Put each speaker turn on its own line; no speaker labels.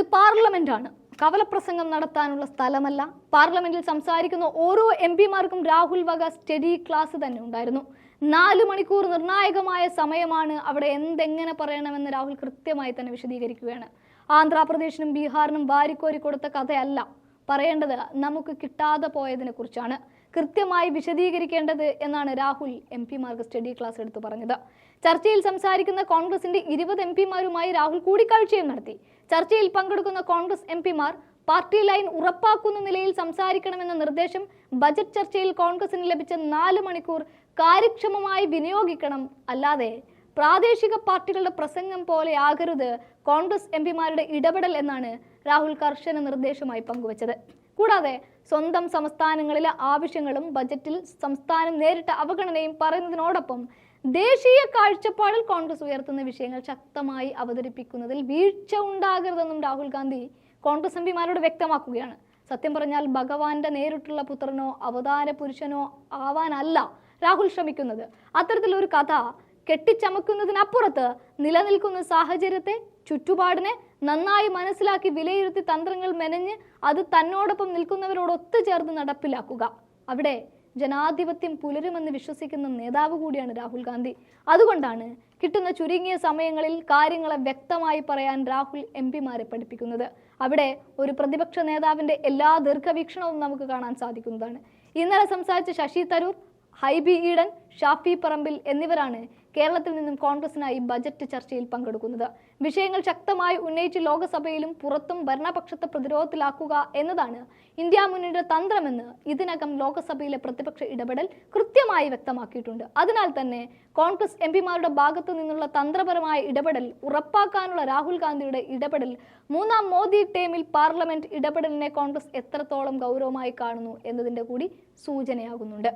ഇത് പാർലമെന്റ് ആണ് കവലപ്രസംഗം നടത്താനുള്ള സ്ഥലമല്ല. പാർലമെന്റിൽ സംസാരിക്കുന്ന ഓരോ എം പിമാർക്കും രാഹുൽ വക സ്റ്റഡി ക്ലാസ് തന്നെ ഉണ്ടായിരുന്നു. നാല് മണിക്കൂർ നിർണായകമായ സമയമാണ് അവിടെ എന്തെങ്ങനെ പറയണമെന്ന് രാഹുൽ കൃത്യമായി തന്നെ വിശദീകരിക്കുകയാണ്. ആന്ധ്രാപ്രദേശിനും ബീഹാറിനും വാരിക്കോരി കൊടുത്ത കഥയല്ല. പറയേണ്ടത് നമുക്ക് കിട്ടാതെ പോയതിനെ കുറിച്ചാണ്. കൃത്യമായി വിശദീകരിക്കേണ്ടത് എന്നാണ് രാഹുൽ എം പിമാർക്ക് സ്റ്റഡി ക്ലാസ് എടുത്ത് പറഞ്ഞത്. ചർച്ചയിൽ സംസാരിക്കുന്ന കോൺഗ്രസിന്റെ ഇരുപത് എം പിമാരുമായി രാഹുൽ കൂടിക്കാഴ്ചയും നടത്തി. ചർച്ചയിൽ പങ്കെടുക്കുന്ന കോൺഗ്രസ് എം പിമാർ പാർട്ടി ലൈൻ ഉറപ്പാക്കുന്ന നിലയിൽ സംസാരിക്കണമെന്ന നിർദ്ദേശം ബജറ്റ് ചർച്ചയിൽ കോൺഗ്രസിന് ലഭിച്ച നാല് മണിക്കൂർ കാര്യക്ഷമമായി വിനിയോഗിക്കണം അല്ലാതെ പ്രാദേശിക പാർട്ടികളുടെ പ്രസംഗം പോലെ ആകരുത്. കോൺഗ്രസ് എം പിമാരുടെ ഇടപെടൽ എന്നാണ് രാഹുൽ കർശന നിർദ്ദേശമായി പങ്കുവച്ചത്. കൂടാതെ സ്വന്തം സംസ്ഥാനങ്ങളിലെ ആവശ്യങ്ങളും ബജറ്റിൽ സംസ്ഥാനം നേരിട്ട അവഗണനയും പറയുന്നതിനോടൊപ്പം ദേശീയ കാഴ്ചപ്പാടിൽ കോൺഗ്രസ് ഉയർത്തുന്ന വിഷയങ്ങൾ ശക്തമായി അവതരിപ്പിക്കുന്നതിൽ വീഴ്ച ഉണ്ടാകരുതെന്നും രാഹുൽ ഗാന്ധി കോൺഗ്രസ് എം പിമാരോട് വ്യക്തമാക്കുകയാണ്. സത്യം പറഞ്ഞാൽ ഭഗവാന്റെ നേരിട്ടുള്ള പുത്രനോ അവതാര പുരുഷനോ ആവാനല്ല രാഹുൽ ശ്രമിക്കുന്നത്. അത്തരത്തിലൊരു കഥ കെട്ടിച്ചമക്കുന്നതിനപ്പുറത്ത് നിലനിൽക്കുന്ന സാഹചര്യത്തെ ചുറ്റുപാടിനെ നന്നായി മനസ്സിലാക്കി വിലയിരുത്തി തന്ത്രങ്ങൾ മെനഞ്ഞ് അത് തന്നോടൊപ്പം നിൽക്കുന്നവരോട് ഒത്തുചേർന്ന് നടപ്പിലാക്കുക. അവിടെ ജനാധിപത്യം പുലരുമെന്ന് വിശ്വസിക്കുന്ന നേതാവ് കൂടിയാണ് രാഹുൽ ഗാന്ധി. അതുകൊണ്ടാണ് കിട്ടുന്ന ചുരുങ്ങിയ സമയങ്ങളിൽ കാര്യങ്ങളെ വ്യക്തമായി പറയാൻ രാഹുൽ എം പിമാരെ പഠിപ്പിക്കുന്നത്. അവിടെ ഒരു പ്രതിപക്ഷ നേതാവിന്റെ എല്ലാ ദീർഘവീക്ഷണവും നമുക്ക് കാണാൻ സാധിക്കുന്നതാണ്. ഇന്നലെ സംസാരിച്ച ശശി തരൂർ ഹൈബി ഈഡൻ ഷാഫി പറമ്പിൽ എന്നിവരാണ് കേരളത്തിൽ നിന്നും കോൺഗ്രസിനായി ബജറ്റ് ചർച്ചയിൽ പങ്കെടുക്കുന്നത്. വിഷയങ്ങൾ ശക്തമായി ഉന്നയിച്ച് ലോക്സഭയിലും പുറത്തും ഭരണപക്ഷത്തെ പ്രതിരോധത്തിലാക്കുക എന്നതാണ് ഇന്ത്യ മുന്നണിയുടെ തന്ത്രമെന്ന് ഇതിനകം ലോക്സഭയിലെ പ്രതിപക്ഷ ഇടപെടൽ കൃത്യമായി വ്യക്തമാക്കിയിട്ടുണ്ട്. അതിനാൽ തന്നെ കോൺഗ്രസ് എം പിമാരുടെ ഭാഗത്തു നിന്നുള്ള തന്ത്രപരമായ ഇടപെടൽ ഉറപ്പാക്കാനുള്ള രാഹുൽ ഗാന്ധിയുടെ ഇടപെടൽ മൂന്നാം മോദി ടേമിൽ പാർലമെന്റ് ഇടപെടലിനെ കോൺഗ്രസ് എത്രത്തോളം ഗൗരവമായി കാണുന്നു എന്നതിന്റെ കൂടി സൂചനയാകുന്നുണ്ട്.